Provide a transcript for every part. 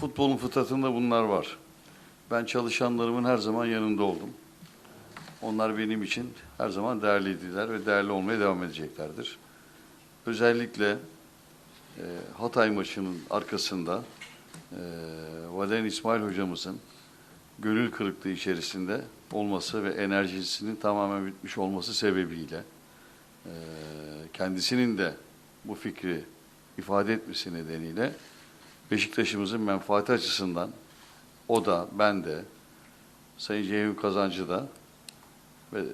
futbolun fıtratında bunlar var. Ben çalışanlarımın her zaman yanında oldum. Onlar benim için her zaman değerliydiler ve değerli olmaya devam edeceklerdir. Özellikle e, Hatay maçının arkasında e, Valerian İsmail hocamızın gönül kırıklığı içerisinde olması ve enerjisinin tamamen bitmiş olması sebebiyle e, kendisinin de bu fikri ifade etmesi nedeniyle Beşiktaş'ımızın menfaati açısından o da ben de Sayın Ceyhun Kazancı da ve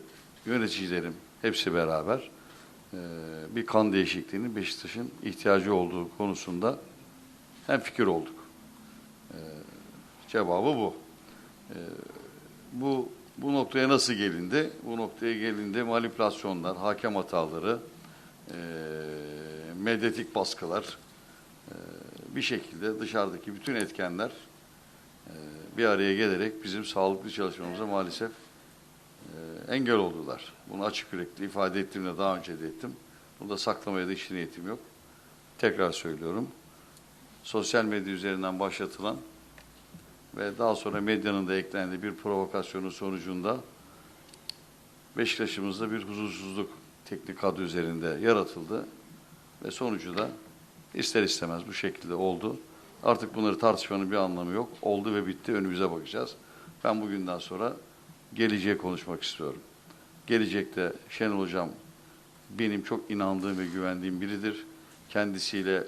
yöneticilerim hepsi beraber e, bir kan değişikliğinin Beşiktaş'ın ihtiyacı olduğu konusunda hem fikir olduk. E, cevabı bu. E, bu bu noktaya nasıl gelindi? Bu noktaya gelindi manipülasyonlar, hakem hataları, e, medyatik baskılar, e, bir şekilde dışarıdaki bütün etkenler e, bir araya gelerek bizim sağlıklı çalışmamıza maalesef e, engel oldular. Bunu açık yürekli ifade ettiğimde daha önce de ettim. Bunu da saklamaya da hiç niyetim yok. Tekrar söylüyorum. Sosyal medya üzerinden başlatılan ve daha sonra medyanın da eklendiği bir provokasyonun sonucunda Beşiktaş'ımızda bir huzursuzluk teknik kadro üzerinde yaratıldı ve sonucu da ister istemez bu şekilde oldu. Artık bunları tartışmanın bir anlamı yok. Oldu ve bitti. Önümüze bakacağız. Ben bugünden sonra geleceğe konuşmak istiyorum. Gelecekte Şenol Hocam benim çok inandığım ve güvendiğim biridir. Kendisiyle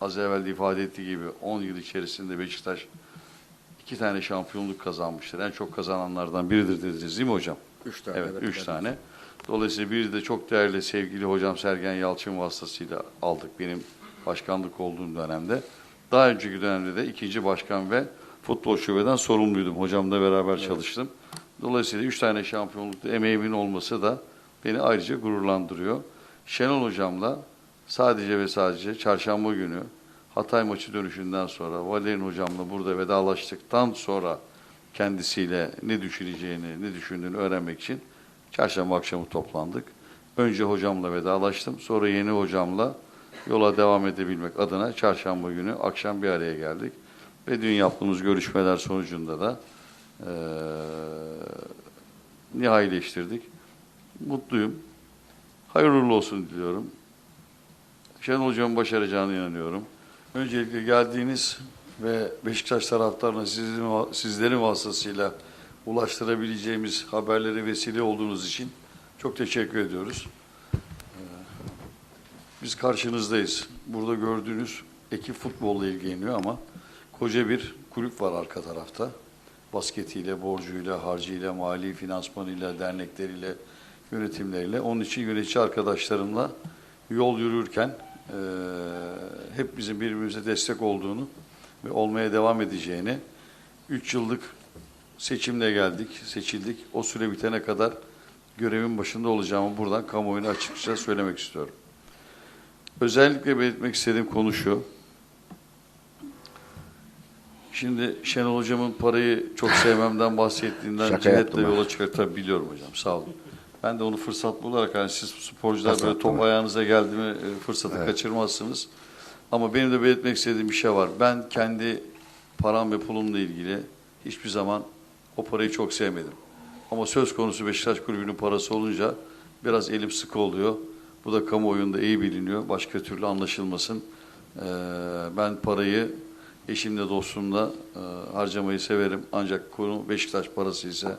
az evvel de ifade ettiği gibi 10 yıl içerisinde Beşiktaş iki tane şampiyonluk kazanmıştır. En çok kazananlardan biridir dediniz değil mi hocam? Üç tane. Evet, üç evet. tane. Dolayısıyla bir de çok değerli sevgili hocam Sergen Yalçın vasıtasıyla aldık benim başkanlık olduğum dönemde. Daha önceki dönemde de ikinci başkan ve futbol şubeden sorumluydum. Hocamla beraber çalıştım. Dolayısıyla üç tane şampiyonlukta emeğimin olması da beni ayrıca gururlandırıyor. Şenol hocamla sadece ve sadece çarşamba günü Hatay maçı dönüşünden sonra Valerian hocamla burada vedalaştıktan sonra kendisiyle ne düşüneceğini, ne düşündüğünü öğrenmek için çarşamba akşamı toplandık. Önce hocamla vedalaştım. Sonra yeni hocamla yola devam edebilmek adına çarşamba günü akşam bir araya geldik. Ve dün yaptığımız görüşmeler sonucunda da eee nihayileştirdik. Mutluyum. Hayırlı olsun diliyorum. Şenol Hocam'ın başaracağına inanıyorum. Öncelikle geldiğiniz ve Beşiktaş taraftarına sizin, sizlerin vasıtasıyla ulaştırabileceğimiz haberlere vesile olduğunuz için çok teşekkür ediyoruz. Biz karşınızdayız. Burada gördüğünüz ekip futbolla ilgileniyor ama koca bir kulüp var arka tarafta. Basketiyle, borcuyla, harcıyla, mali finansmanıyla, dernekleriyle, yönetimleriyle. Onun için yönetici arkadaşlarımla yol yürürken eee, hep bizim birbirimize destek olduğunu ve olmaya devam edeceğini, 3 yıllık seçimle geldik, seçildik. O süre bitene kadar görevin başında olacağımı buradan kamuoyuna açıkça söylemek istiyorum. Özellikle belirtmek istediğim konu şu. Şimdi Şenol Hocam'ın parayı çok sevmemden bahsettiğinden ha. yola çıkar. Tabii biliyorum hocam sağ olun. Ben de onu fırsat bularak hani siz sporcular Fırsat böyle top bularak. ayağınıza geldi mi e, fırsatı Evet. kaçırmazsınız. Ama benim de belirtmek istediğim bir şey var. Ben kendi param ve pulumla ilgili hiçbir zaman o parayı çok sevmedim. Ama söz konusu Beşiktaş Kulübü'nün parası olunca biraz elim sıkı oluyor. Bu da kamuoyunda iyi biliniyor. Başka türlü anlaşılmasın. Ee, ben parayı eşimle dostumla e, harcamayı severim. Ancak konu Beşiktaş parası ise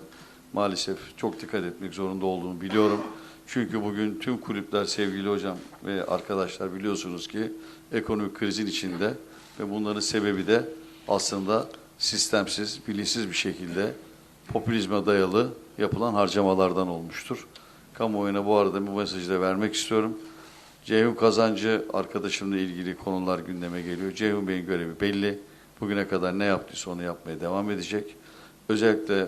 maalesef çok dikkat etmek zorunda olduğunu biliyorum. Çünkü bugün tüm kulüpler sevgili hocam ve arkadaşlar biliyorsunuz ki ekonomik krizin içinde ve bunların sebebi de aslında sistemsiz, bilinçsiz bir şekilde popülizme dayalı yapılan harcamalardan olmuştur. Kamuoyuna bu arada bu mesajı da vermek istiyorum. Ceyhun Kazancı arkadaşımla ilgili konular gündeme geliyor. Ceyhun Bey'in görevi belli. Bugüne kadar ne yaptıysa onu yapmaya devam edecek. Özellikle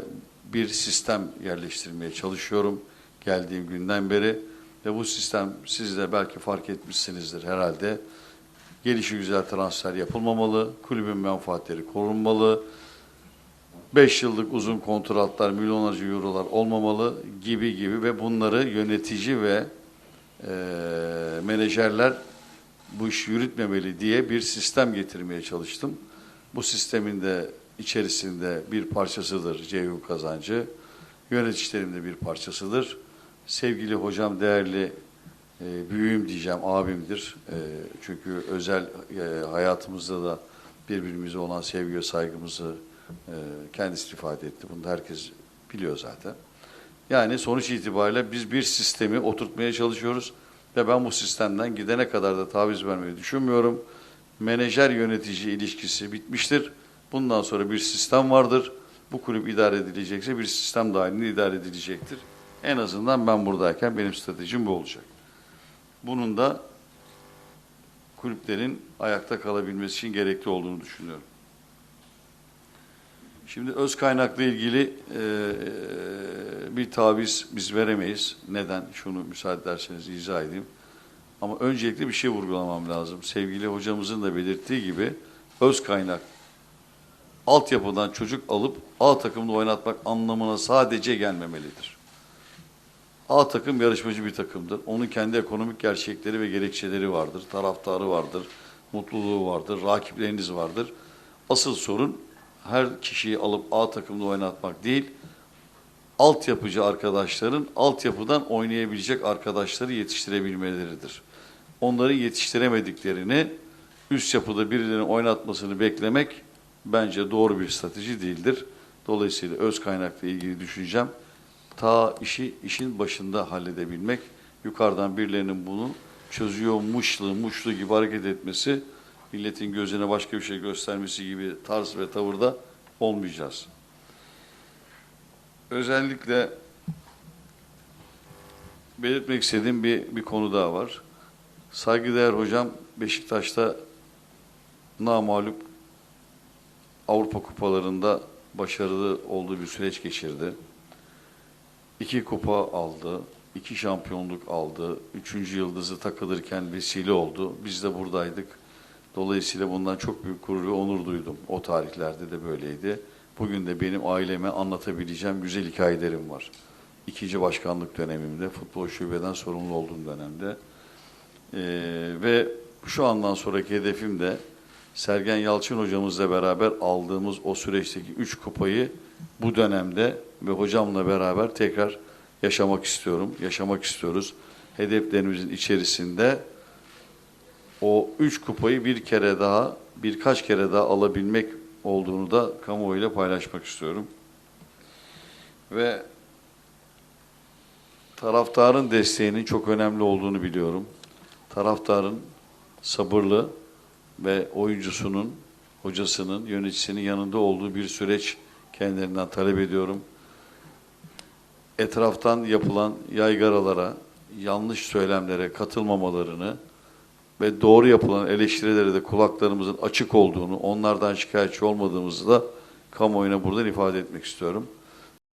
bir sistem yerleştirmeye çalışıyorum geldiğim günden beri. Ve bu sistem siz de belki fark etmişsinizdir herhalde. Gelişi güzel transfer yapılmamalı, kulübün menfaatleri korunmalı, 5 yıllık uzun kontratlar, milyonlarca eurolar olmamalı gibi gibi ve bunları yönetici ve e, menajerler bu işi yürütmemeli diye bir sistem getirmeye çalıştım. Bu sistemin de içerisinde bir parçasıdır Ceyhun Kazancı. Yöneticilerin de bir parçasıdır. Sevgili hocam, değerli e, büyüğüm diyeceğim, abimdir. E, çünkü özel e, hayatımızda da birbirimize olan sevgi ve saygımızı e, kendisi ifade etti. Bunu da herkes biliyor zaten. Yani sonuç itibariyle biz bir sistemi oturtmaya çalışıyoruz ve ben bu sistemden gidene kadar da taviz vermeyi düşünmüyorum. Menajer yönetici ilişkisi bitmiştir. Bundan sonra bir sistem vardır. Bu kulüp idare edilecekse bir sistem dahilinde idare edilecektir. En azından ben buradayken benim stratejim bu olacak. Bunun da kulüplerin ayakta kalabilmesi için gerekli olduğunu düşünüyorum. Şimdi öz kaynakla ilgili e, bir taviz biz veremeyiz. Neden? Şunu müsaade ederseniz izah edeyim. Ama öncelikle bir şey vurgulamam lazım. Sevgili hocamızın da belirttiği gibi öz kaynak altyapıdan çocuk alıp A takımda oynatmak anlamına sadece gelmemelidir. A takım yarışmacı bir takımdır. Onun kendi ekonomik gerçekleri ve gerekçeleri vardır. Taraftarı vardır, mutluluğu vardır, rakipleriniz vardır. Asıl sorun her kişiyi alıp A takımda oynatmak değil, altyapıcı arkadaşların altyapıdan oynayabilecek arkadaşları yetiştirebilmeleridir. Onların yetiştiremediklerini üst yapıda birilerinin oynatmasını beklemek bence doğru bir strateji değildir. Dolayısıyla öz kaynakla ilgili düşüncem ta işi işin başında halledebilmek, yukarıdan birilerinin bunu çözüyormuşlu, muşlu gibi hareket etmesi, milletin gözüne başka bir şey göstermesi gibi tarz ve tavırda olmayacağız. Özellikle belirtmek istediğim bir, bir konu daha var. Saygıdeğer hocam Beşiktaş'ta namalup Avrupa kupalarında başarılı olduğu bir süreç geçirdi. İki kupa aldı, iki şampiyonluk aldı, üçüncü yıldızı takılırken vesile oldu. Biz de buradaydık. Dolayısıyla bundan çok büyük gurur ve onur duydum. O tarihlerde de böyleydi. Bugün de benim aileme anlatabileceğim güzel hikayelerim var. İkinci başkanlık dönemimde, futbol şubeden sorumlu olduğum dönemde. Ee, ve şu andan sonraki hedefim de Sergen Yalçın hocamızla beraber aldığımız o süreçteki üç kupayı bu dönemde ve hocamla beraber tekrar yaşamak istiyorum, yaşamak istiyoruz. Hedeflerimizin içerisinde o üç kupayı bir kere daha, birkaç kere daha alabilmek olduğunu da kamuoyuyla paylaşmak istiyorum. Ve taraftarın desteğinin çok önemli olduğunu biliyorum. Taraftarın sabırlı ve oyuncusunun, hocasının, yöneticisinin yanında olduğu bir süreç kendilerinden talep ediyorum. Etraftan yapılan yaygaralara, yanlış söylemlere katılmamalarını ve doğru yapılan eleştirilere de kulaklarımızın açık olduğunu, onlardan şikayetçi olmadığımızı da kamuoyuna buradan ifade etmek istiyorum.